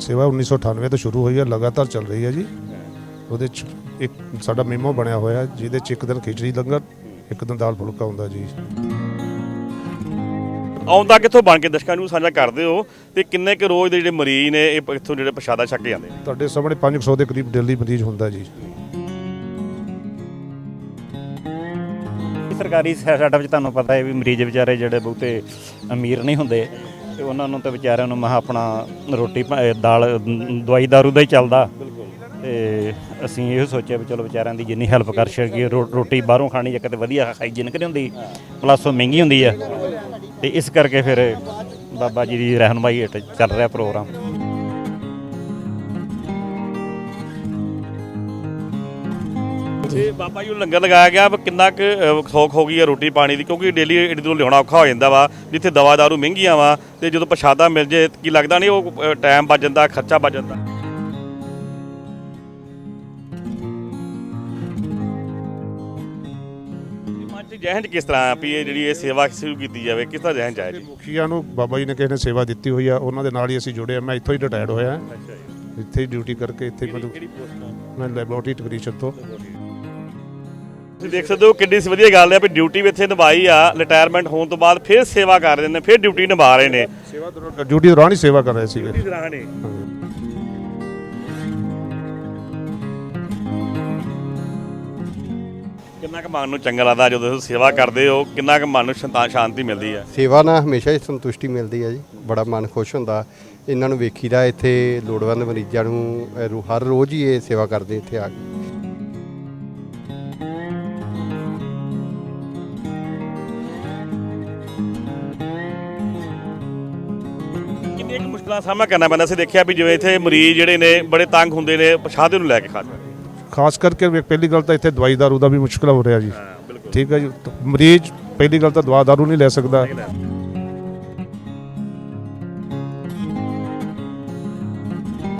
ਸੇਵਾ 1998 ਤੋਂ ਸ਼ੁਰੂ ਹੋਈ ਹੈ ਲਗਾਤਾਰ ਚੱਲ ਰਹੀ ਹੈ ਜੀ। ਉਹਦੇ ਚ ਇੱਕ ਸਾਡਾ ਮੀਮੋ ਬਣਿਆ ਹੋਇਆ ਜਿਹਦੇ ਚ ਇੱਕ ਦਿਨ ਖਿਚੜੀ ਲੰਗਰ ਇੱਕ ਦਿਨ ਦਾਲ ਫੁਲਕਾ ਹੁੰਦਾ ਜੀ। ਆਉਂਦਾ ਕਿੱਥੋਂ ਬਣ ਕੇ ਦਰਸ਼ਕਾਂ ਨੂੰ ਸਾਂਝਾ ਕਰਦੇ ਹੋ ਤੇ ਕਿੰਨੇ ਕੁ ਰੋਜ਼ ਦੇ ਜਿਹੜੇ ਮਰੀਜ਼ ਨੇ ਇਹ ਇੱਥੋਂ ਜਿਹੜੇ ਪ੍ਰਸ਼ਾਦਾ ਛਕ ਕੇ ਜਾਂਦੇ ਨੇ? ਤੁਹਾਡੇ ਸਾਹਮਣੇ 500 ਦੇ ਕਰੀਬ ਡੇਲੀ ਮਰੀਜ਼ ਹੁੰਦਾ ਜੀ। ਸਰਕਾਰੀ ਸੈਟਅਪ ਵਿੱਚ ਤੁਹਾਨੂੰ ਪਤਾ ਹੈ ਵੀ ਮਰੀਜ਼ ਵਿਚਾਰੇ ਜਿਹੜੇ ਬਹੁਤੇ ਅਮੀਰ ਨਹੀਂ ਹੁੰਦੇ। ਤੇ ਉਹਨਾਂ ਨੂੰ ਤਾਂ ਵਿਚਾਰਿਆਂ ਨੂੰ ਮਹਾ ਆਪਣਾ ਰੋਟੀ ਪ- ਇਹ ਦਾਲ, ਦਵਾਈ ਦਾਰੂ ਦਾ ਹੀ ਚੱਲਦਾ। ਤੇ ਅਸੀਂ ਇਹ ਸੋਚਿਆ ਵੀ ਚਲੋ ਵਿਚਾਰਿਆਂ ਦੀ ਜਿੰਨੀ ਹੈਲਪ ਕਰ ਸਕੀਏ, ਰੋ- ਰੋਟੀ ਬਾਹਰੋਂ ਖਾਣੀ ਜਾਂ ਕਿਤੇ ਵਧੀਆ ਹਾਈਜੀਨਿਕ ਨਹੀਂ ਹੁੰਦੀ ਪਲੱਸ ਉਹ ਮਹਿੰਗੀ ਹੁੰਦੀ ਆ। ਤੇ ਇਸ ਕਰਕੇ ਫਿਰ ਬਾਬਾ ਜੀ ਦੀ ਰਹਿਨਮਾਈ ਹੇਠ ਚੱਲ ਰਿਹਾ ਪ੍ਰੋਗਰਾਮ ਤੇ ਬਾਬਾ ਜੀ ਨੂੰ ਲੰਗਰ ਲਗਾਇਆ ਗਿਆ ਵਾ ਕਿੰਨਾ ਕੁ ਸੌਖ ਹੋ ਗਈ ਹੈ ਰੋਟੀ ਪਾਣੀ ਦੀ ਕਿਉਂਕਿ ਡੇਲੀ ਏਡੀ ਦੂਰ ਲਿਆਉਣਾ ਔਖਾ ਹੋ ਜਾਂਦਾ ਵਾ ਜਿੱਥੇ ਦਵਾ ਦਾਰੂ ਮਹਿੰਗੀਆਂ ਵਾ ਤੇ ਜਦੋਂ ਪ੍ਰਸ਼ਾਦਾ ਮਿਲ ਜੇ ਕੀ ਲੱਗਦਾ ਨਹੀਂ ਉਹ ਟਾਈਮ ਬਚ ਜਾਂਦਾ ਖਰਚਾ ਬਚ ਜਾਂਦਾ। ਜਹਿਨ ਕਿਸ ਤਰ੍ਹਾਂ ਆ ਵੀ ਇਹ ਜਿਹੜੀ ਇਹ ਸੇਵਾ ਸ਼ੁਰੂ ਕੀਤੀ ਜਾਵੇ ਕਿਸ ਤਰ੍ਹਾਂ ਜਹਿਨ ਚ ਆਇਆ ਜੀ? ਮੁਖੀਆਂ ਨੂੰ ਬਾਬਾ ਜੀ ਨੇ ਕਿਸੇ ਨੇ ਸੇਵਾ ਦਿੱਤੀ ਹੋਈ ਆ ਉਹਨਾਂ ਦੇ ਨਾਲ ਹੀ ਅਸੀਂ ਜੁੜੇ ਆ ਮੈਂ ਇੱਥੋਂ ਹੀ ਰਿਟਾਇਰਡ ਹੋਇਆ। ਅੱਛਾ ਜੀ। ਇੱਥੇ ਹੀ ਡਿਊਟੀ ਕਰਕੇ ਇੱਥੇ ਮੈਂ ਲੈਬੋਰਟਰੀ ਟੈਕਨੀਸ਼ੀਅਨ ਤੋਂ। ਤੁਸੀਂ ਦੇਖ ਸਕਦੇ ਹੋ ਕਿੰਨੀ ਵਧੀਆ ਗੱਲ ਹੈ ਵੀ ਡਿਊਟੀ ਵੀ ਇੱਥੇ ਨਿਭਾਈ ਆ ਰਿਟਾਇਰਮੈਂਟ ਹੋਣ ਤੋਂ ਬਾਅਦ ਫਿਰ ਸੇਵਾ ਕਰ ਰਹੇ ਨੇ ਫਿਰ ਡਿਊਟੀ ਨਿਭਾ ਰਹੇ ਨੇ। ਸੇਵਾ ਦੌਰਾਨ ਡਿਊਟੀ ਦੌਰਾਨ ਹੀ ਸੇਵਾ ਕਰ ਰਹੇ ਸੀਗੇ। ਕਿੰਨਾ ਕੁ ਮਨ ਨੂੰ ਚੰਗਾ ਲੱਗਦਾ ਜਦੋਂ ਤੁਸੀਂ ਸੇਵਾ ਕਰਦੇ ਹੋ ਕਿੰਨਾ ਕੁ ਮਨ ਨੂੰ ਸ਼ਾਂਤਾ- ਸ਼ਾਂਤੀ ਮਿਲਦੀ ਹੈ? ਸੇਵਾ ਨਾਲ ਹਮੇਸ਼ਾ ਹੀ ਸੰਤੁਸ਼ਟੀ ਮਿਲਦੀ ਹੈ ਜੀ ਬੜਾ ਮਨ ਖੁਸ਼ ਹੁੰਦਾ। ਇਹਨਾਂ ਨੂੰ ਵੇਖੀਦਾ ਇੱਥੇ ਲੋੜਵੰਦ ਮਰੀਜ਼ਾਂ ਨੂੰ ਰੋ- ਹਰ ਰੋਜ਼ ਹੀ ਇਹ ਸੇਵਾ ਕਰਦੇ ਇੱਥੇ ਆ ਕੇ। ਦਾ ਸਾਹਮਣਾ ਕਰਨਾ ਪੈਂਦਾ ਸੀ ਦੇਖਿਆ ਵੀ ਜਿਵੇਂ ਇੱਥੇ ਮਰੀਜ਼ ਜਿਹੜੇ ਨੇ ਬੜੇ ਤੰਗ ਹੁੰਦੇ ਨੇ ਪਛਾਦੇ ਨੂੰ ਲੈ ਕੇ ਖਾਸ ਕਰਕੇ ਖਾਸ ਕਰਕੇ ਵੀ ਪਹਿਲੀ ਗੱਲ ਤਾਂ ਇੱਥੇ ਦਵਾਈ ਦਾਰੂ ਦਾ ਵੀ ਮੁਸ਼ਕਲ ਹੋ ਰਿਹਾ ਜੀ। ਹਾਂ ਬਿਲਕੁਲ। ਠੀਕ ਹੈ ਜੀ ਤਾਂ ਮਰੀਜ਼ ਪਹਿਲੀ ਗੱਲ ਤਾਂ ਦਵਾ ਦਾਰੂ ਨਹੀਂ ਲੈ ਸਕਦਾ।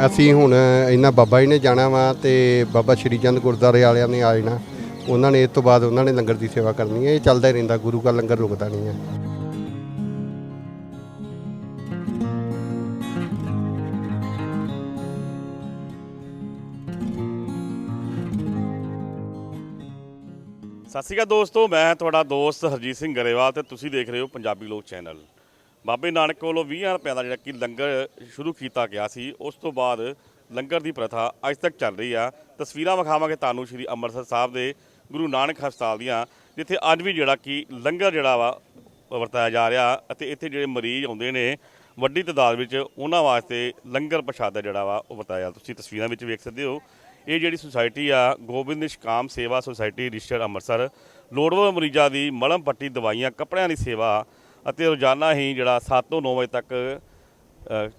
ਅਸੀਂ ਹੁਣ ਇਹਨਾਂ ਬਾਬਾ ਜੀ ਨੇ ਜਾਣਾ ਵਾ ਤੇ ਬਾਬਾ ਸ਼੍ਰੀ ਚੰਦ ਗੁਰਦੁਆਰੇ ਵਾਲਿਆਂ ਨੇ ਆ ਜਾਣਾ। ਉਹਨਾਂ ਨੇ ਇਸ ਤੋਂ ਬਾਅਦ ਉਹਨਾਂ ਨੇ ਲੰਗਰ ਦੀ ਸੇਵਾ ਕਰਨੀ ਹੈ ਇਹ ਚੱਲਦਾ ਹੀ ਰਹਿੰਦਾ ਗੁਰੂ ਦਾ ਲੰਗਰ ਰੁਕਦਾ ਨਹੀਂ ਹੈ। ਸਤਿ ਸ਼੍ਰੀ ਅਕਾਲ ਦੋਸਤੋ, ਮੈਂ ਤੁਹਾਡਾ ਦੋਸਤ ਹਰਜੀਤ ਸਿੰਘ ਗਰੇਵਾਲ ਤੇ ਤੁਸੀਂ ਦੇਖ ਰਹੇ ਹੋ ਪੰਜਾਬੀ ਲੋਕ ਚੈਨਲ। ਬਾਬੇ ਨਾਨਕ ਵੱਲੋਂ 20 ਰੁਪਏ ਦਾ ਜਿਹੜਾ ਕਿ ਲੰਗਰ ਸ਼ੁਰੂ ਕੀਤਾ ਗਿਆ ਸੀ, ਉਸ ਤੋਂ ਬਾਅਦ ਲੰਗਰ ਦੀ ਪ੍ਰਥਾ ਅੱਜ ਤੱਕ ਚੱਲ ਰਹੀ ਆ। ਤਸਵੀਰਾਂ ਵਿਖਾਵਾਂਗੇ ਤੁਹਾਨੂੰ ਸ਼੍ਰੀ ਅੰਮ੍ਰਿਤਸਰ ਸਾਹਿਬ ਦੇ ਗੁਰੂ ਨਾਨਕ ਹਸਪਤਾਲ ਦੀਆਂ, ਜਿੱਥੇ ਅੱਜ ਵੀ ਜਿਹੜਾ ਕਿ ਲੰਗਰ ਜਿਹੜਾ ਵਾ ਵਰਤਾਇਆ ਜਾ ਰਿਹਾ ਅਤੇ ਇੱਥੇ ਜਿਹੜੇ ਮਰੀਜ਼ ਆਉਂਦੇ ਨੇ, ਵੱਡੀ ਤਾਦਾਦ ਵਿੱਚ ਉਹਨਾਂ ਵਾਸਤੇ ਲੰਗਰ ਪ੍ਰਸ਼ਾਦਾ ਜਿਹੜਾ ਵਾ ਉਹ ਵਰਤਾਇਆ। ਤੁਸੀਂ ਤਸਵੀਰਾਂ ਵਿੱਚ ਵੇਖ ਸਕਦੇ ਹੋ ਇਹ ਜਿਹੜੀ ਸੁਸਾਇਟੀ ਆ, ਗੋਬਿੰਦ ਨਿਸ਼ਕਾਮ ਸੇਵਾ ਸੁਸਾਇਟੀ ਰਿਸ਼ਤਰ ਅੰਮ੍ਰਿਤਸਰ, ਲੋੜਵੰਦ ਮਰੀਜ਼ਾਂ ਦੀ ਮਲਮ ਪੱਟੀ ਦਵਾਈਆਂ, ਕੱਪੜਿਆਂ ਦੀ ਸੇਵਾ ਅਤੇ ਰੋਜ਼ਾਨਾ ਹੀ ਜਿਹੜਾ 7 ਤੋਂ 9 ਵਜੇ ਤੱਕ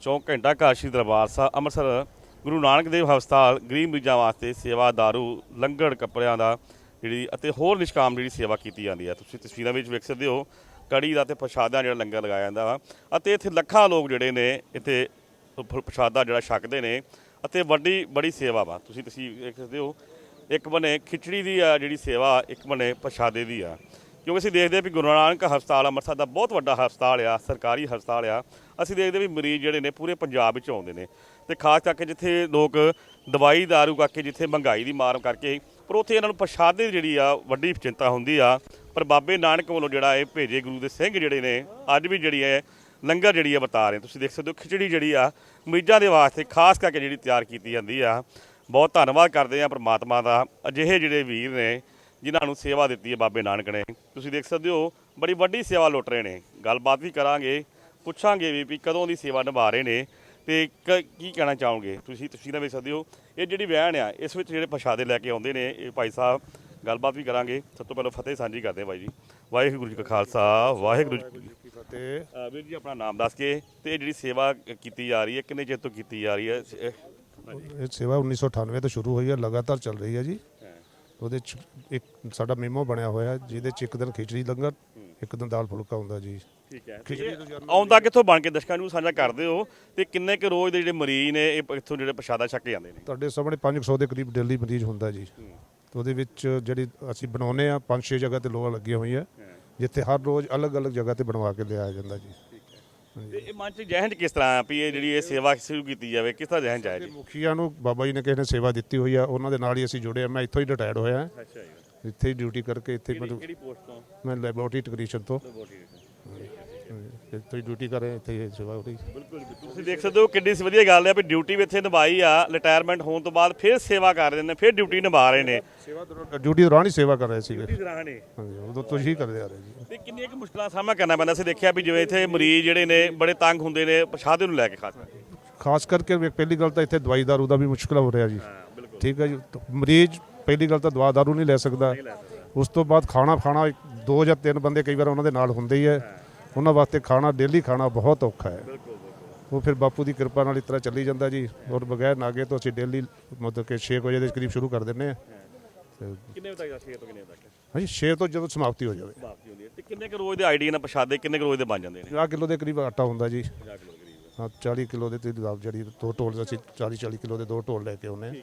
ਚੌਂਕ ਘੰਟਾ ਘਰ ਸ਼੍ਰੀ ਦਰਬਾਰ ਸਾਹਿਬ ਅੰਮ੍ਰਿਤਸਰ, ਗੁਰੂ ਨਾਨਕ ਦੇਵ ਹਸਪਤਾਲ ਗਰੀਬ ਮਰੀਜ਼ਾਂ ਵਾਸਤੇ ਸੇਵਾ ਦਾਰੂ ਲੰਗਰ ਕੱਪੜਿਆਂ ਦਾ ਜਿਹੜੀ ਅਤੇ ਹੋਰ ਨਿਸ਼ਕਾਮ ਜਿਹੜੀ ਸੇਵਾ ਕੀਤੀ ਜਾਂਦੀ ਹੈ ਤੁਸੀਂ ਤਸਵੀਰਾਂ ਵਿੱਚ ਵੇਖ ਸਕਦੇ ਹੋ, ਕੜੀ ਦਾ ਤੇ ਪ੍ਰਸ਼ਾਦਾ ਜਿਹੜਾ ਲੰਗਰ ਲਗਾਇਆ ਜਾਂਦਾ ਵਾ ਅਤੇ ਇੱਥੇ ਲੱਖਾਂ ਲੋਕ ਜਿਹੜੇ ਨੇ ਇੱਥੇ ਪ੍ਰਸ਼ਾਦਾ ਜਿਹੜਾ ਛਕਦੇ ਨੇ। ਅਤੇ ਵੱਡੀ, ਬੜੀ ਸੇਵਾ ਵਾ। ਤੁਸੀਂ ਤੁਸੀਂ ਦੇਖ ਸਕਦੇ ਹੋ, ਇੱਕ ਬਨੇ ਖਿਚੜੀ ਦੀ ਆ ਜਿਹੜੀ ਸੇਵਾ, ਇੱਕ ਬਨੇ ਪ੍ਰਸ਼ਾਦੇ ਦੀ ਆ। ਕਿਉਂਕਿ ਅਸੀਂ ਦੇਖਦੇ ਹਾਂ ਵੀ ਗੁਰੂ ਨਾਨਕ ਹਸਪਤਾਲ ਅੰਮ੍ਰਿਤਸਰ ਦਾ ਬਹੁਤ ਵੱਡਾ ਹਸਪਤਾਲ ਆ, ਸਰਕਾਰੀ ਹਸਪਤਾਲ ਆ। ਅਸੀਂ ਦੇਖਦੇ ਵੀ ਮਰੀਜ਼ ਜਿਹੜੇ ਨੇ ਪੂਰੇ ਪੰਜਾਬ ਵਿੱਚ ਆਉਂਦੇ ਨੇ। ਤੇ ਖਾਸ ਕਰਕੇ ਜਿੱਥੇ ਲੋਕ ਦਵਾਈ, ਦਾਰੂ ਕਰਕੇ ਜਿੱਥੇ ਮਹਿੰਗਾਈ ਦੀ ਮਾਰ ਕਰਕੇ ਪਰ ਉੱਥੇ ਇਹਨਾਂ ਨੂੰ ਪ੍ਰਸ਼ਾਦੇ ਦੀ ਜਿਹੜੀ ਆ, ਵੱਡੀ ਚਿੰਤਾ ਹੁੰਦੀ ਆ। ਪਰ ਬਾਬੇ ਨਾਨਕ ਵੱਲੋਂ ਜਿਹੜਾ ਇਹ ਭੇਜੇ ਗੁਰੂ ਦੇ ਸਿੰਘ ਜਿਹੜੇ ਨੇ, ਅੱਜ ਵੀ ਜਿਹੜੀ ਹੈ ਲੰਗਰ ਜਿਹੜੀ ਆ ਬਤਾ ਰਹੇ ਤੁਸੀਂ ਦੇਖ ਸਕਦੇ ਹੋ, ਖਿਚੜੀ ਜਿਹੜੀ ਆ, ਮਰੀਜ਼ਾਂ ਦੇ ਵਾਸਤੇ ਖਾਸ ਕਰਕੇ ਜਿਹੜੀ ਤਿਆਰ ਕੀਤੀ ਜਾਂਦੀ ਆ, ਬਹੁਤ ਧੰਨਵਾਦ ਕਰਦੇ ਆ ਪ੍ਰਮਾਤਮਾ ਦਾ। ਅਜਿਹੇ ਜਿਹੜੇ ਵੀਰ ਨੇ, ਜਿਨ੍ਹਾਂ ਨੂੰ ਸੇਵਾ ਦਿੱਤੀ ਹੈ ਬਾਬੇ ਨਾਨਕ ਨੇ। ਤੁਸੀਂ ਦੇਖ ਸਕਦੇ ਹੋ, ਬੜੀ ਵੱਡੀ ਸੇਵਾ ਲੁੱਟ ਰਹੇ ਨੇ। ਗੱਲਬਾਤ ਵੀ ਕਰਾਂਗੇ, ਪੁੱਛਾਂਗੇ ਵੀ ਵੀ ਕਦੋਂ ਦੀ ਸੇਵਾ ਨਿਭਾ ਰਹੇ ਨੇ ਤੇ ਕ- ਕੀ ਕਹਿਣਾ ਚਾਹੋਗੇ? ਤੁਸੀਂ ਤਸਵੀਰਾਂ ਵੇਖ ਸਕਦੇ ਹੋ, ਇਹ ਜਿਹੜੀ ਵਹਿਣ ਆ, ਇਸ ਵਿੱਚ ਜਿਹੜੇ ਪ੍ਰਸ਼ਾਦੇ ਲੈ ਕੇ ਆਉਂਦੇ ਨੇ, ਇਹ ਭਾਈ ਸਾਹਿਬ, ਗੱਲਬਾਤ ਵੀ ਕਰਾਂਗੇ। ਸਭ ਤੋਂ ਪਹਿਲਾਂ ਫਤਿਹ ਸਾਂਝੀ ਕਰਦੇ ਹਾਂ ਬਾਈ ਜੀ। ਵਾਹਿਗੁਰੂ ਜੀ ਕਾ ਖਾਲਸਾ, ਵਾਹਿਗੁਰੂ ਜੀ ਫਤਿਹ। ਅ, ਵੀਰ ਜੀ ਆਪਣਾ ਨਾਮ ਦੱਸ ਕੇ ਤੇ ਇਹ ਜਿਹੜੀ ਸੇਵਾ ਕੀਤੀ ਜਾ ਰਹੀ ਹੈ ਕਿੰਨੇ ਚਿਰ ਤੋਂ ਕੀਤੀ ਜਾ ਰਹੀ ਹੈ? ਇਹ- ਇਹ ਸੇਵਾ 1998 ਤੋਂ ਸ਼ੁਰੂ ਹੋਈ ਹੈ ਲਗਾਤਾਰ ਚੱਲ ਰਹੀ ਹੈ ਜੀ। ਉਹਦੇ ਚ ਇੱਕ ਸਾਡਾ ਮੀਮੋ ਬਣਿਆ ਹੋਇਆ ਜਿਹਦੇ ਚ ਇੱਕ ਦਿਨ ਖਿਚੜੀ ਲੰਗਰ ਇੱਕ ਦਿਨ ਦਾਲ ਫੁਲਕਾ ਹੁੰਦਾ ਜੀ। ਠੀਕ ਹੈ। ਇਹ ਆਉਂਦਾ ਕਿੱਥੋਂ ਬਣ ਕੇ ਦਰਸ਼ਕਾਂ ਨੂੰ ਸਾਂਝਾ ਕਰਦੇ ਹੋ? ਤੇ ਕਿੰਨੇ ਕੁ ਰੋਜ਼ ਦੇ ਜਿਹੜੇ ਮਰੀਜ਼ ਨੇ ਇਹ ਇੱਥੋਂ ਜਿਹੜੇ ਪ੍ਰਸ਼ਾਦਾ ਛਕ ਕੇ ਜਾਂਦੇ ਨੇ? ਤੁਹਾਡੇ ਸਾਹਮਣੇ 500 ਦੇ ਕਰੀਬ ਡੇਲੀ ਮਰੀਜ਼ ਹੁੰਦਾ ਜੀ। ਤੇ ਉਹਦੇ ਵਿੱਚ ਜਿਹੜੀ ਅਸੀਂ ਬਣਾਉਨੇ ਆ ਪੰਜ ਛੇ ਜਗ੍ਹਾ ਤੇ ਲੋਹਾ ਲੱਗੀਆਂ ਹੋਈਆਂ। ਜਿੱਥੇ ਹਰ ਰੋਜ਼ ਅਲੱਗ-ਅਲੱਗ ਜਗ੍ਹਾ ਤੇ ਬਣਵਾ ਕੇ ਲਿਆਇਆ ਜਾਂਦਾ ਜੀ। ਤੇ ਇਹ ਮਨ ਚ ਜਹਿਨ ਚ ਕਿਸ ਤਰ੍ਹਾਂ ਆ ਵੀ ਇਹ ਜਿਹੜੀ ਇਹ ਸੇਵਾ ਸ਼ੁਰੂ ਕੀਤੀ ਜਾਵੇ ਕਿਸ ਤਰ੍ਹਾਂ ਜਹਿਨ ਚ ਆਇਆ ਜੀ? ਮੁਖੀਆਂ ਨੂੰ ਬਾਬਾ ਜੀ ਨੇ ਕਿਸੇ ਨੇ ਸੇਵਾ ਦਿੱਤੀ ਹੋਈ ਆ ਉਹਨਾਂ ਦੇ ਨਾਲ ਹੀ ਅਸੀਂ ਜੁੜੇ ਆ ਮੈਂ ਇੱਥੋਂ ਹੀ ਰਿਟਾਇਰਡ ਹੋਇਆ। ਅੱਛਾ ਜੀ। ਇੱਥੇ ਹੀ ਡਿਊਟੀ ਕਰਕੇ ਇੱਥੇ ਮੈਨੂੰ ਕਿਹੜੀ ਪੋਸਟ ਤੋਂ? ਮੈਂ ਲੈਬੋਰਟਰੀ ਟੈਕਨੀਸ਼ੀਅਨ ਤੋਂ। ਇੱਥੇ ਹੀ ਡਿਊਟੀ ਕਰ ਰਿਹਾ ਇੱਥੇ ਹੀ ਸੇਵਾ ਹੋ ਰਹੀ ਬਿਲਕੁਲ। ਤੁਸੀਂ ਦੇਖ ਸਕਦੇ ਹੋ ਕਿੰਨੀ ਸ ਵਧੀਆ ਗੱਲ ਹੈ ਵੀ ਡਿਊਟੀ ਵੀ ਇੱਥੇ ਨਿਭਾਈ ਆ ਰਿਟਾਇਰਮੈਂਟ ਹੋਣ ਤੋਂ ਬਾਅਦ ਫਿਰ ਸੇਵਾ ਕਰ ਰਹੇ ਨੇ ਫਿਰ ਡਿਊਟੀ ਨਿਭਾ ਰਹੇ ਨੇ। ਸੇਵਾ ਡਿਊਟੀ ਦੌਰਾਨ ਹੀ ਸੇਵਾ ਕਰ ਰਹੇ ਸੀਗੇ। ਦੌਰਾਨ ਨੇ ਹਾਂਜੀ ਉਦੋਂ ਤੋਂ ਹੀ ਕਰਦੇ ਆ ਰਹੇ ਜੀ ਤੇ ਕਿੰਨੀਆਂ ਕੁ ਮੁਸ਼ਕਲਾਂ ਸਾਹਮਣਾ ਕਰਨਾ ਪੈਂਦਾ ਸੀ ਦੇਖਿਆ ਵੀ ਜਿਵੇਂ ਇੱਥੇ ਮਰੀਜ਼ ਜਿਹੜੇ ਨੇ ਬੜੇ ਤੰਗ ਹੁੰਦੇ ਨੇ ਪਛਾਦੇ ਨੂੰ ਲੈ ਕੇ ਖਾਸ ਕਰਕੇ। ਖਾਸ ਕਰਕੇ ਪਹਿਲੀ ਗੱਲ ਤਾਂ ਇੱਥੇ ਦਵਾਈ ਦਾਰੂ ਦਾ ਵੀ ਮੁਸ਼ਕਲ ਹੋ ਰਿਹਾ ਜੀ। ਹਾਂ ਬਿਲਕੁਲ। ਠੀਕ ਹੈ ਜੀ ਮਰੀਜ਼ ਪਹਿਲੀ ਗੱਲ ਤਾਂ ਦਵਾ ਦਾਰੂ ਨਹੀਂ ਲੈ ਸਕਦਾ। ਉਸ ਤੋਂ ਬਾਅਦ ਖਾਣਾ ਖਾਣਾ ਦੋ ਜਾਂ ਤਿੰਨ ਬੰਦੇ ਕਈ ਵਾਰ ਉਹਨਾਂ ਦੇ ਨਾਲ ਹੁੰਦੇ ਹੀ। ਹੈ। ਉਹਨਾਂ ਵਾਸਤੇ ਖਾਣਾ ਡੇਲੀ ਖਾਣਾ ਬਹੁਤ ਔਖਾ ਹੈ। ਉਹ ਫਿਰ ਬਾਪੂ ਦੀ ਕਿਰਪਾ ਨਾਲ ਇਸ ਤਰ੍ਹਾਂ ਚੱਲੀ ਜਾਂਦਾ ਜੀ। ਔਰ ਬਗੈਰ ਨਾਗੇ ਤੋਂ ਅਸੀਂ ਡੇਲੀ ਮਤਲਬ ਕਿ 6 ਵਜੇ ਦੇ ਕਰੀਬ ਸ਼ੁਰੂ ਕਰ ਦਿੰਦੇ ਆ ਕਿੰਨੇ ਵਜੇ ਤੱਕ 6 ਤੋਂ ਕਿੰਨੇ ਤੱਕ? ਹਾਂਜੀ 6 ਤੋਂ ਜਦੋਂ ਸਮਾਪਤੀ ਹੋ ਜਾਵੇ। ਸਮਾਪਤੀ ਹੁੰਦੀ ਹੈ। ਤੇ ਕਿੰਨੇ ਕੁ ਰੋਜ਼ ਦੇ ਆਈਡੀ ਨਾਲ ਪਛਾਦੇ ਕਿੰਨੇ ਕੁ ਰੋਜ਼ ਦੇ ਬਣ ਜਾਂਦੇ ਨੇ? 50 ਕਿਲੋ ਦੇ ਕਰੀਬ ਆਟਾ ਹੁੰਦਾ ਜੀ। 50 ਕਿਲੋ ਕਰੀਬ। ਹਾਂ 40 ਕਿਲੋ ਦੇ ਤੇ ਜਿਹੜੀ ਦੋ ਢੋਲ ਅਸੀਂ 40 40 ਕਿਲੋ ਦੇ ਦੋ ਢੋਲ ਲੈ ਕੇ ਆਉਂਦੇ ਹਾਂ।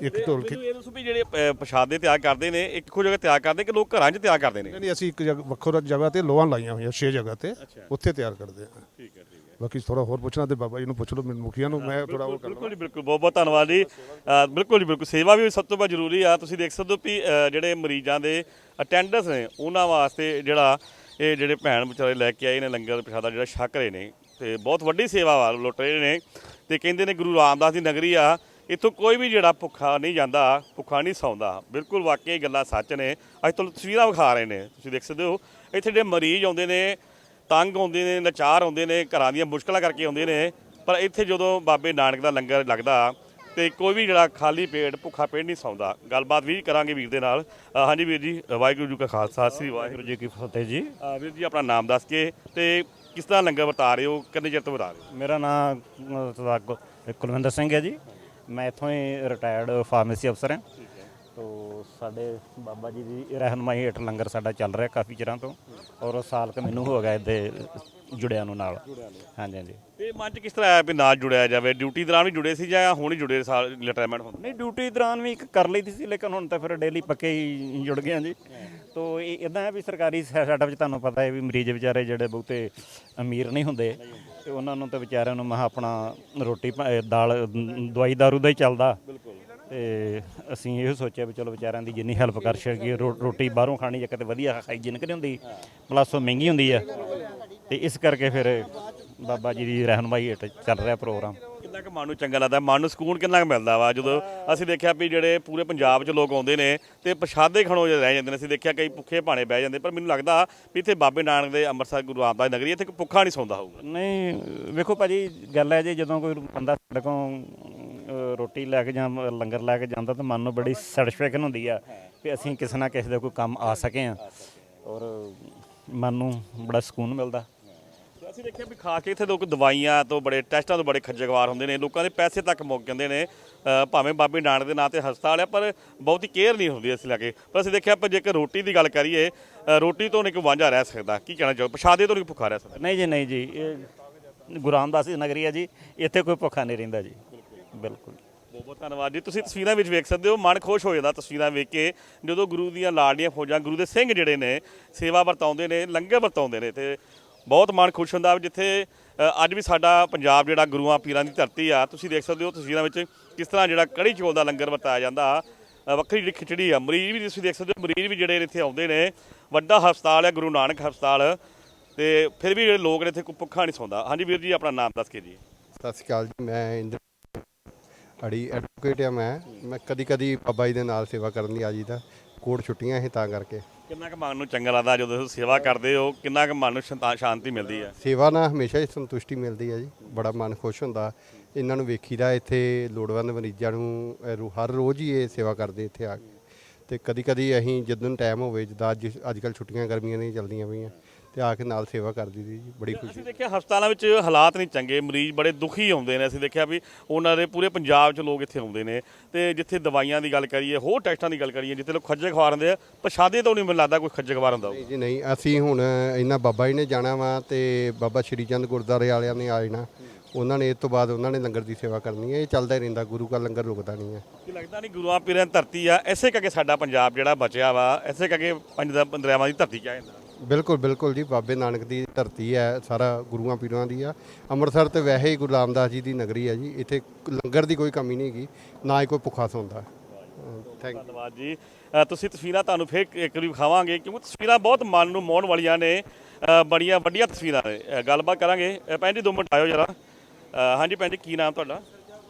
ਇੱਕ ਢੋਲ ਮੈਨੂੰ ਇਹ ਦੱਸੋ ਵੀ ਜਿਹੜੇ ਅ, ਪਛਾਦੇ ਤਿਆਰ ਕਰਦੇ ਨੇ ਇੱਕੋ ਜਗ੍ਹਾ ਤਿਆਰ ਕਰਦੇ ਕਿ ਲੋਕ ਘਰਾਂ 'ਚ ਤਿਆਰ ਕਰਦੇ ਨੇ? ਨਹੀਂ ਅਸੀਂ ਇੱਕ ਜਗ੍ਹਾ ਵੱਖੋ ਜਗ੍ਹਾ ਤੇ ਲੋਹਾਂ ਲਾਈਆਂ ਹੋਈਆਂ 6 ਜਗ੍ਹਾ ਤੇ ਉੱਥੇ ਤਿਆਰ ਕਰਦੇ ਹਾਂ। ਠੀਕ ਹੈ ਠੀਕ ਹੈ। ਬਾਕੀ ਥੋੜਾ ਹੋਰ ਪੁੱਛਣਾ ਤੇ ਬਾਬਾ ਜੀ ਨੂੰ ਪੁੱਛ ਲਓ ਮੈਨੂੰ ਮੁਖੀਆਂ ਨੂੰ ਮੈਂ ਥੋੜਾ ਉਹ ਬਿਲਕੁਲ ਜੀ ਬਿਲਕੁਲ ਬਹੁਤ ਬਹੁਤ ਧੰਨਵਾਦ ਜੀ। ਅ, ਬਿਲਕੁਲ ਜੀ ਬਿਲਕੁਲ ਸੇਵਾ ਵੀ ਸਭ ਤੋਂ ਵੱਧ ਜ਼ਰੂਰੀ ਆ। ਤੁਸੀਂ ਦੇਖ ਸਕਦੇ ਹੋ ਵੀ ਅ, ਜਿਹੜੇ ਮਰੀਜ਼ਾਂ ਦੇ ਅਟੈਂਡੈਂਸ ਨੇ ਉਹਨਾਂ ਵਾਸਤੇ ਜਿਹੜਾ ਇਹ ਜਿਹੜੇ ਭੈਣ ਵਿਚਾਰੇ ਲੈ ਕੇ ਆਏ ਨੇ ਲੰਗਰ ਪ੍ਰਸ਼ਾਦਾ ਜਿਹੜਾ ਛਕ ਰਹੇ ਨੇ ਤੇ ਬਹੁਤ ਵੱਡੀ ਸੇਵਾ ਵਾ ਲੁੱਟ ਰਹੇ ਨੇ। ਤੇ ਕਹਿੰਦੇ ਨੇ ਗੁਰੂ ਰਾਮਦਾਸ ਦੀ ਨਗਰੀ ਆ ਇੱਥੋਂ ਕੋਈ ਵੀ ਜਿਹੜਾ ਭੁੱਖਾ ਨਹੀਂ ਜਾਂਦਾ ਭੁੱਖਾ ਨਹੀਂ ਸੌਂਦਾ। ਬਿਲਕੁਲ ਵਾਕਈ ਇਹ ਗੱਲਾਂ ਸੱਚ ਨੇ। ਅੱਜ ਤੁਹਾਨੂੰ ਤਸਵੀਰਾਂ ਵਿਖਾ ਰਹੇ ਨੇ। ਤੁਸੀਂ ਦੇਖ ਸਕਦੇ ਹੋ ਇੱਥੇ ਜਿਹੜੇ ਮਰੀਜ਼ ਆਉਂਦੇ ਨੇ ਤੰਗ ਆਉਂਦੇ ਨੇ ਲਾਚਾਰ ਆਉਂਦੇ ਨੇ ਘਰਾਂ ਦੀਆਂ ਮੁਸ਼ਕਲਾਂ ਕਰਕੇ ਆਉਂਦੇ ਨੇ। ਪਰ ਇੱਥੇ ਜਦੋਂ ਬਾਬੇ ਨਾਨਕ ਦਾ ਲੰਗਰ ਲੱਗਦਾ ਤੇ ਕੋਈ ਵੀ ਜਿਹੜਾ ਖਾਲੀ ਪੇਟ ਭੁੱਖਾ ਪੇਟ ਨਹੀਂ ਸੌਂਦਾ। ਗੱਲਬਾਤ ਵੀ ਕਰਾਂਗੇ ਵੀਰ ਦੇ ਨਾਲ। ਅ, ਹਾਂਜੀ ਵੀਰ ਜੀ ਵਾਹਿਗੁਰੂ ਜੀ ਕਾ ਖਾਲਸਾ ਸ੍ਰੀ ਵਾਹਿਗੁਰੂ ਜੀ ਕੀ ਫਤਿਹ ਜੀ। ਅ, ਵੀਰ ਜੀ ਆਪਣਾ ਨਾਮ ਦੱਸ ਕੇ ਤੇ ਕਿਸ ਤਰ੍ਹਾਂ ਲੰਗਰ ਵਰਤਾ ਰਹੇ ਹੋ ਕਿੰਨੇ ਚਿਰ ਤੋਂ ਵਰਤਾ ਰਹੇ ਹੋ? ਮੇਰਾ ਨਾਮ ਕੁਲਵਿੰਦਰ ਸਿੰਘ ਹੈ ਜੀ। ਮੈਂ ਇੱਥੋਂ ਹੀ ਰਿਟਾਇਰਡ ਫਾਰਮੇਸੀ ਅਫਸਰ ਹਾਂ। ਤੋ ਸਾਡੇ ਬਾਬਾ ਜੀ ਦੀ ਰਹਿਨਮਾਈ ਹੇਠ ਲੰਗਰ ਸਾਡਾ ਚੱਲ ਰਿਹਾ ਕਾਫੀ ਚਿਰਾਂ ਤੋਂ ਔਰ ਸਾਲ ਕ ਮੈਨੂੰ ਹੋ ਗਿਆ ਇਹਦੇ ਜੁੜਿਆਂ ਨੂੰ ਨਾਲ। ਹਾਂਜੀ ਹਾਂਜੀ। ਤੇ ਮਨ ਚ ਕਿਸ ਤਰ੍ਹਾਂ ਆਇਆ ਵੀ ਨਾਲ ਜੁੜਿਆ ਜਾਵੇ? ਡਿਊਟੀ ਦੌਰਾਨ ਵੀ ਜੁੜੇ ਸੀ ਜਾਂ ਹੁਣ ਹੀ ਜੁੜੇ ਸਾਲ ਰਿਟਾਇਰਮੈਂਟ ਹੁੰਦਾ ਨਹੀਂ ਡਿਊਟੀ ਦੌਰਾਨ ਵੀ ਇੱਕ ਕਰ ਲਈ ਸੀ ਲੇਕਿਨ ਹੁਣ ਤਾਂ ਫਿਰ ਡੇਲੀ ਪੱਕੇ ਹੀ ਜੁੜ ਗਏ ਹਾਂ ਜੀ। ਤੋ ਇਹ ਇਦਾਂ ਹੈ ਵੀ ਸਰਕਾਰੀ ਸੈਟਅਪ ਵਿੱਚ ਤੁਹਾਨੂੰ ਪਤਾ ਹੈ ਵੀ ਮਰੀਜ਼ ਵਿਚਾਰੇ ਜਿਹੜੇ ਬਹੁਤੇ ਅਮੀਰ ਨਹੀਂ ਹੁੰਦੇ। ਤੇ ਉਹਨਾਂ ਨੂੰ ਤਾਂ ਵਿਚਾਰਿਆਂ ਨੂੰ ਮਹਾ ਆਪਣਾ ਰੋਟੀ ਪਾ- ਇਹ ਦਾਲ ਦਵਾਈ ਦਾਰੂ ਦਾ ਹੀ ਚੱਲਦਾ। ਤੇ ਅਸੀਂ ਇਹ ਸੋਚਿਆ ਵੀ ਚਲੋ ਵਿਚਾਰਿਆਂ ਦੀ ਜਿੰਨੀ ਹੈਲਪ ਕਰ ਸਕੀਏ, ਰੋ- ਰੋਟੀ ਬਾਹਰੋਂ ਖਾਣੀ ਜਾਂ ਕਿਤੇ ਵਧੀਆ ਹਾਈਜੀਨਿਕ ਨਹੀਂ ਹੁੰਦੀ ਪਲੱਸ ਉਹ ਮਹਿੰਗੀ ਹੁੰਦੀ ਆ। ਤੇ ਇਸ ਕਰਕੇ ਫਿਰ ਬਾਬਾ ਜੀ ਦੀ ਰਹਿਨਮਾਈ ਹੇਠ ਚੱਲ ਰਿਹਾ ਪ੍ਰੋਗਰਾਮ ਕੁ ਮਨ ਨੂੰ ਚੰਗਾ ਲੱਗਦਾ ਮਨ ਨੂੰ ਸਕੂਨ ਕਿੰਨਾ ਕੁ ਮਿਲਦਾ ਵਾ? ਜਦੋਂ ਅਸੀਂ ਦੇਖਿਆ ਵੀ ਜਿਹੜੇ ਪੂਰੇ ਪੰਜਾਬ 'ਚ ਲੋਕ ਆਉਂਦੇ ਨੇ ਤੇ ਪ੍ਰਸ਼ਾਦੇ ਖਾਣੋਂ ਜੇ ਰਹਿ ਜਾਂਦੇ ਨੇ। ਅਸੀਂ ਦੇਖਿਆ ਕਈ ਭੁੱਖੇ ਭਾਣੇ ਬਹਿ ਜਾਂਦੇ ਪਰ ਮੈਨੂੰ ਲੱਗਦਾ ਵੀ ਇੱਥੇ ਬਾਬੇ ਨਾਨਕ ਦੇ ਅੰਮ੍ਰਿਤਸਰ ਗੁਰੂ ਰਾਮਦਾਸ ਨਗਰੀ ਇੱਥੇ ਕੋਈ ਭੁੱਖਾ ਨਹੀਂ ਸੌਂਦਾ ਹੋਊਗਾ। ਨਹੀਂ ਵੇਖੋ ਭਾਜੀ ਗੱਲ ਹੈ ਜੀ ਜਦੋਂ ਕੋਈ ਬੰਦਾ ਸਾਡੇ ਕੋਲ ਰੋਟੀ ਲੈ ਕੇ ਜਾਂ ਲੰਗਰ ਲੈ ਕੇ ਜਾਂਦਾ ਤਾਂ ਮਨ ਨੂੰ ਬੜੀ ਸੈਟੀਸਫੈਕਸ਼ਨ ਹੁੰਦੀ ਆ ਕਿ ਅਸੀਂ ਕਿਸੇ ਨਾ ਕਿਸੇ ਦਾ ਕੋਈ ਕੰਮ ਆ ਸਕੇ ਆ। ਔਰ ਮਨ ਨੂੰ ਬੜਾ ਸਕੂਨ ਮਿਲਦਾ। ਅਸੀਂ ਦੇਖਿਆ ਵੀ ਖਾ ਕੇ ਇੱਥੇ ਲੋਕ ਦਵਾਈਆਂ ਤੋਂ ਬੜੇ ਟੈਸਟਾਂ ਤੋਂ ਬੜੇ ਖੱਜਗਵਾਰ ਹੁੰਦੇ ਨੇ ਲੋਕਾਂ ਦੇ ਪੈਸੇ ਤੱਕ ਮੁੱਕ ਜਾਂਦੇ ਨੇ ਅ, ਭਾਵੇਂ ਬਾਬੇ ਨਾਨਕ ਦੇ ਨਾਂ ਤੇ ਹਸਪਤਾਲ ਆ ਪਰ ਬਹੁਤੀ ਕੇਅਰ ਨਹੀਂ ਹੁੰਦੀ ਅਸੀਂ ਲੈ ਕੇ ਪਰ ਅਸੀਂ ਦੇਖਿਆ ਪਰ ਜੇਕਰ ਰੋਟੀ ਦੀ ਗੱਲ ਕਰੀਏ ਅ, ਰੋਟੀ ਤੋਂ ਨਹੀਂ ਕੋਈ ਵਾਂਝਾ ਰਹਿ ਸਕਦਾ। ਕੀ ਕਹਿਣਾ ਚਾਹੋ? ਪ੍ਰਸ਼ਾਦੇ ਤੋਂ ਨਹੀਂ ਭੁੱਖਾ ਰਹਿ ਸਕਦਾ। ਨਹੀਂ ਜੀ ਨਹੀਂ ਜੀ ਇਹ ਗੁਰੂ ਰਾਮਦਾਸ ਦੀ ਨਗਰੀ ਹੈ ਜੀ ਇੱਥੇ ਕੋਈ ਭੁੱਖਾ ਨਹੀਂ ਰਹਿੰਦਾ ਜੀ। ਬਿਲਕੁਲ। ਬਹੁਤ ਬਹੁਤ ਧੰਨਵਾਦ ਜੀ। ਤੁਸੀਂ ਤਸਵੀਰਾਂ ਵਿੱਚ ਵੇਖ ਸਕਦੇ ਹੋ ਮਨ ਖੁਸ਼ ਹੋ ਜਾਂਦਾ ਤਸਵੀਰਾਂ ਵੇਖ ਕੇ ਜਦੋਂ ਗੁਰੂ ਦੀਆਂ ਲਾੜੀਆਂ ਫੌਜਾਂ ਗੁਰੂ ਦੇ ਸਿੰਘ ਜਿਹੜੇ ਨੇ ਸੇਵਾ ਵਰਤਾਉਂਦੇ ਨੇ ਲੰਗਰ ਵਰਤਾਉਂਦੇ ਨੇ ਤੇ ਬਹੁਤ ਮਨ ਖੁਸ਼ ਹੁੰਦਾ ਵੀ ਜਿੱਥੇ ਅੱਜ ਵੀ ਸਾਡਾ ਪੰਜਾਬ ਜਿਹੜਾ ਗੁਰੂਆਂ ਪੀਰਾਂ ਦੀ ਧਰਤੀ ਆ, ਤੁਸੀਂ ਦੇਖ ਸਕਦੇ ਹੋ ਤਸਵੀਰਾਂ ਵਿੱਚ ਕਿਸ ਤਰ੍ਹਾਂ ਜਿਹੜਾ ਕੜੀ ਚੌਲ ਦਾ ਲੰਗਰ ਵਰਤਾਇਆ ਜਾਂਦਾ। ਵੱਖਰੀ ਜਿਹੜੀ ਖਿਚੜੀ ਆ, ਮਰੀਜ਼ ਵੀ ਤੁਸੀਂ ਦੇਖ ਸਕਦੇ ਹੋ, ਮਰੀਜ਼ ਵੀ ਜਿਹੜੇ ਇੱਥੇ ਆਉਂਦੇ ਨੇ, ਵੱਡਾ ਹਸਪਤਾਲ ਹੈ ਗੁਰੂ ਨਾਨਕ ਹਸਪਤਾਲ। ਤੇ ਫਿਰ ਵੀ ਜਿਹੜੇ ਲੋਕ ਨੇ ਇੱਥੇ ਕੋਈ ਭੁੱਖਾ ਨਹੀਂ ਸੌਂਦਾ। ਹਾਂਜੀ ਵੀਰ ਜੀ, ਆਪਣਾ ਨਾਮ ਦੱਸ ਕੇ ਜੀ। ਸਤਿ ਸ਼੍ਰੀ ਅਕਾਲ ਜੀ, ਮੈਂ ਇੰਦਰ ਅੜੀ ਐਡਵੋਕੇਟ ਆ ਮੈਂ। ਮੈਂ ਕਦੀ ਕਦੀ ਬਾਬਾ ਜੀ ਦੇ ਨਾਲ ਸੇਵਾ ਕਰਨ ਲਈ ਆ ਜੀਦਾ ਕੋਟ ਛੁੱਟੀਆਂ ਸੀ ਤਾਂ ਕਰਕੇ। ਕਿੰਨਾ ਕੁ ਮਨ ਨੂੰ ਚੰਗਾ ਲੱਗਦਾ ਜਦੋਂ ਤੁਸੀਂ ਸੇਵਾ ਕਰਦੇ ਹੋ? ਕਿੰਨਾ ਕੁ ਮਨ ਨੂੰ ਸ਼ਾਂਤਾ- ਸ਼ਾਂਤੀ ਮਿਲਦੀ ਹੈ? ਸੇਵਾ ਨਾਲ ਹਮੇਸ਼ਾ ਹੀ ਸੰਤੁਸ਼ਟੀ ਮਿਲਦੀ ਹੈ ਜੀ। ਬੜਾ ਮਨ ਖੁਸ਼ ਹੁੰਦਾ। ਇਹਨਾਂ ਨੂੰ ਵੇਖੀਦਾ ਇੱਥੇ ਲੋੜਵੰਦ ਮਰੀਜ਼ਾਂ ਨੂੰ ਅਹ, ਰੋ- ਹਰ ਰੋਜ਼ ਹੀ ਇਹ ਸੇਵਾ ਕਰਦੇ ਇੱਥੇ ਆ ਕੇ। ਤੇ ਕਦੀ ਕਦੀ ਅਸੀਂ ਜਦੋਂ ਟਾਈਮ ਹੋਵੇ ਜਿੱਦਾਂ ਅੱਜ ਅੱਜ ਕੱਲ ਛੁੱਟੀਆਂ ਗਰਮੀਆਂ ਦੀਆਂ ਚੱਲਦੀਆਂ ਪਈਆਂ ਤੇ ਆ ਕੇ ਨਾਲ ਸੇਵਾ ਕਰ ਦਈਦੀ ਜੀ ਬੜੀ ਖੁਸ਼ੀ। ਅਸੀਂ ਦੇਖਿਆ ਹਸਪਤਾਲਾਂ ਵਿੱਚ ਹਾਲਾਤ ਨਹੀਂ ਚੰਗੇ ਮਰੀਜ਼ ਬੜੇ ਦੁਖੀ ਆਉਂਦੇ ਨੇ। ਅਸੀਂ ਦੇਖਿਆ ਵੀ ਉਹਨਾਂ ਦੇ ਪੂਰੇ ਪੰਜਾਬ 'ਚ ਲੋਕ ਇੱਥੇ ਆਉਂਦੇ ਨੇ। ਤੇ ਜਿੱਥੇ ਦਵਾਈਆਂ ਦੀ ਗੱਲ ਕਰੀਏ ਹੋਰ ਟੈਸਟਾਂ ਦੀ ਗੱਲ ਕਰੀਏ ਜਿੱਥੇ ਲੋਕ ਖੱਜੇ ਖਵਾਰ ਹੁੰਦੇ ਆ ਪ੍ਰਸ਼ਾਦੇ ਤੋਂ ਨਹੀਂ ਮੈਨੂੰ ਲੱਗਦਾ ਕੋਈ ਖੱਜੇ ਖਵਾਰ ਹੁੰਦਾ ਹੋਊ। ਨਹੀਂ ਜੀ ਨਹੀਂ। ਅਸੀਂ ਹੁਣ ਇਹਨਾਂ ਬਾਬਾ ਜੀ ਨੇ ਜਾਣਾ ਵਾ ਤੇ ਬਾਬਾ ਸ਼੍ਰੀ ਚੰਦ ਗੁਰਦਾਰੇ ਵਾਲਿਆਂ ਨੇ ਆ ਜਾਣਾ। ਉਹਨਾਂ ਨੇ ਇਸ ਤੋਂ ਬਾਅਦ ਉਹਨਾਂ ਨੇ ਲੰਗਰ ਦੀ ਸੇਵਾ ਕਰਨੀ ਹੈ। ਇਹ ਚੱਲਦਾ ਹੀ ਰਹਿੰਦਾ ਗੁਰੂ ਕਾ ਲੰਗਰ ਰੁਕਦਾ ਨਹੀਂ ਹੈ। ਕੀ ਲੱਗਦਾ ਨਹੀਂ ਗੁਰੂਆਂ ਪੀਰਾਂ ਦੀ ਧਰਤੀ ਆ? ਐਸੇ ਕਰਕੇ ਸਾਡਾ ਪੰਜਾਬ ਜਿਹੜਾ ਬਚਿਆ ਵਾ ਐਸੇ ਕਰਕੇ ਪੰਜ ਦਾ ਦਰਿਆਵਾਂ ਦੀ ਧਰਤੀ ਕਿਹਾ ਜਾਂਦਾ। ਬਿਲਕੁਲ ਬਿਲਕੁਲ ਜੀ। ਬਾਬੇ ਨਾਨਕ ਦੀ ਧਰਤੀ ਹੈ ਸਾਰਾ ਗੁਰੂਆਂ ਪੀਰਾਂ ਦੀ ਆ। ਅੰਮ੍ਰਿਤਸਰ ਤੇ ਵੈਸੇ ਹੀ ਗੁਰੂ ਰਾਮਦਾਸ ਜੀ ਦੀ ਨਗਰੀ ਹੈ ਜੀ। ਇੱਥੇ ਲੰਗਰ ਦੀ ਕੋਈ ਕਮੀ ਨਹੀਂ ਹੈਗੀ ਨਾ ਹੀ ਕੋਈ ਭੁੱਖਾ ਸੌਂਦਾ। ਥੈਂਕ ਧੰਨਵਾਦ ਜੀ। ਅ, ਤੁਸੀਂ ਤਸਵੀਰਾਂ ਤੁਹਾਨੂੰ ਫਿਰ ਇੱਕ ਵਾਰੀ ਵਿਖਾਵਾਂਗੇ ਕਿਉਂਕਿ ਤਸਵੀਰਾਂ ਬਹੁਤ ਮਨ ਨੂੰ ਮੋਹਣ ਵਾਲੀਆਂ ਨੇ। ਅ, ਬੜੀਆਂ ਵੱਡੀਆਂ ਤਸਵੀਰਾਂ ਨੇ। ਅ, ਗੱਲਬਾਤ ਕਰਾਂਗੇ। ਅ, ਭੈਣ ਜੀ ਦੋ ਮਿੰਟ ਆਇਓ ਜਰਾ। ਹਾਂਜੀ ਭੈਣ ਜੀ ਕੀ ਨਾਮ ਤੁਹਾਡਾ?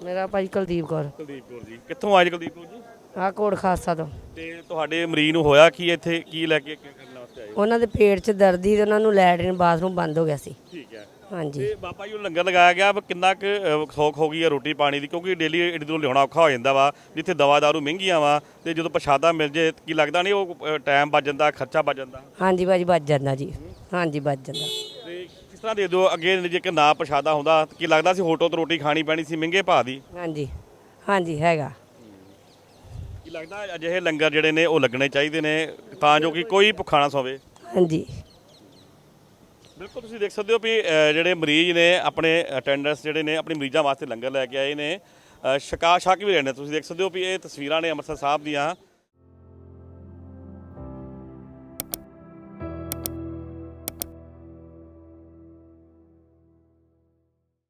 ਮੇਰਾ ਭਾਈ ਕੁਲਦੀਪ ਕੌਰ। ਕੁਲਦੀਪ ਕੌਰ ਜੀ। ਕਿੱਥੋਂ ਆਏ ਜੀ ਕੁਲਦੀਪ ਕੌਰ ਜੀ? ਆ ਕੋਟ ਖਾਸਾ ਤੋਂ। ਤੇ ਤੁਹਾਡੇ ਮਰੀਜ਼ ਨੂੰ ਹੋਇਆ ਕੀ ਇੱਥੇ? ਕੀ ਲੈ ਕੇ ਕਰਨ ਆਏ? ਹੋ? ਉਹਨਾਂ ਦੇ ਪੇਟ 'ਚ ਦਰਦ ਸੀ ਤੇ ਉਹਨਾਂ ਨੂੰ ਲੈਟਰਿਨ ਬਾਥਰੂਮ ਬੰਦ ਹੋ ਗਿਆ ਸੀ। ਠੀਕ ਹੈ। ਹਾਂਜੀ। ਤੇ ਬਾਬਾ ਜੀ ਨੂੰ ਲੰਗਰ ਲਗਾਇਆ ਗਿਆ ਵਾ ਕਿੰਨਾ ਕੁ ਸੌਖ ਹੋ ਗਈ ਹੈ ਰੋਟੀ ਪਾਣੀ ਦੀ ਕਿਉਂਕਿ ਡੇਲੀ ਏਡੀ ਦੂਰੋਂ ਲਿਆਉਣਾ ਔਖਾ ਹੋ ਜਾਂਦਾ ਵਾ ਜਿੱਥੇ ਦਵਾ ਦਾਰੂ ਮਹਿੰਗੀਆਂ ਵਾ ਤੇ ਜਦੋਂ ਪ੍ਰਸ਼ਾਦਾ ਮਿਲ ਜੇ ਕੀ ਲੱਗਦਾ ਨਹੀਂ ਉਹ ਟਾਈਮ ਬਚ ਜਾਂਦਾ ਖਰਚਾ ਬਚ ਜਾਂਦਾ? ਹਾਂਜੀ ਭਾਜੀ ਬਚ ਜਾਂਦਾ ਜੀ। ਹਾਂਜੀ ਬਚ ਜਾਂਦਾ। ਤੇ ਕਿਸ ਤਰ੍ਹਾਂ ਦੇ ਦਿਓ ਅੱਗੇ ਜੇ ਕਿ ਨਾ ਪ੍ਰਸ਼ਾਦਾ ਹੁੰਦਾ ਤਾਂ ਕੀ ਲੱਗਦਾ ਸੀ ਹੋਟਲ ਤੋਂ ਰੋਟੀ ਖਾਣੀ ਪੈਣੀ ਸੀ ਮਹਿੰਗੇ ਭਾਅ ਦੀ? ਹਾਂਜੀ। ਹਾਂਜੀ ਹੈਗਾ। ਕੀ ਲੱਗਦਾ ਅਜਿਹੇ ਲੰਗਰ ਜਿਹੜੇ ਨੇ ਉਹ ਲੱਗਣੇ ਚਾਹੀਦੇ ਨੇ ਤਾਂ ਜੋ ਕਿ ਕੋਈ ਭੁੱਖਾ ਨਾ ਸੋਵੇ? ਹਾਂਜੀ। ਬਿਲਕੁਲ ਤੁਸੀਂ ਦੇਖ ਸਕਦੇ ਹੋ ਵੀ ਅ, ਜਿਹੜੇ ਮਰੀਜ਼ ਨੇ ਆਪਣੇ ਅਟੈਂਡੈਂਸ ਜਿਹੜੇ ਨੇ ਆਪਣੇ ਮਰੀਜ਼ਾਂ ਵਾਸਤੇ ਲੰਗਰ ਲੈ ਕੇ ਆਏ ਨੇ। ਅ, ਛਕਾ ਛਕ ਵੀ ਰਹੇ ਨੇ। ਤੁਸੀਂ ਦੇਖ ਸਕਦੇ ਹੋ ਵੀ ਇਹ ਤਸਵੀਰਾਂ ਨੇ ਅੰਮ੍ਰਿਤਸਰ ਸਾਹਿਬ ਦੀਆਂ।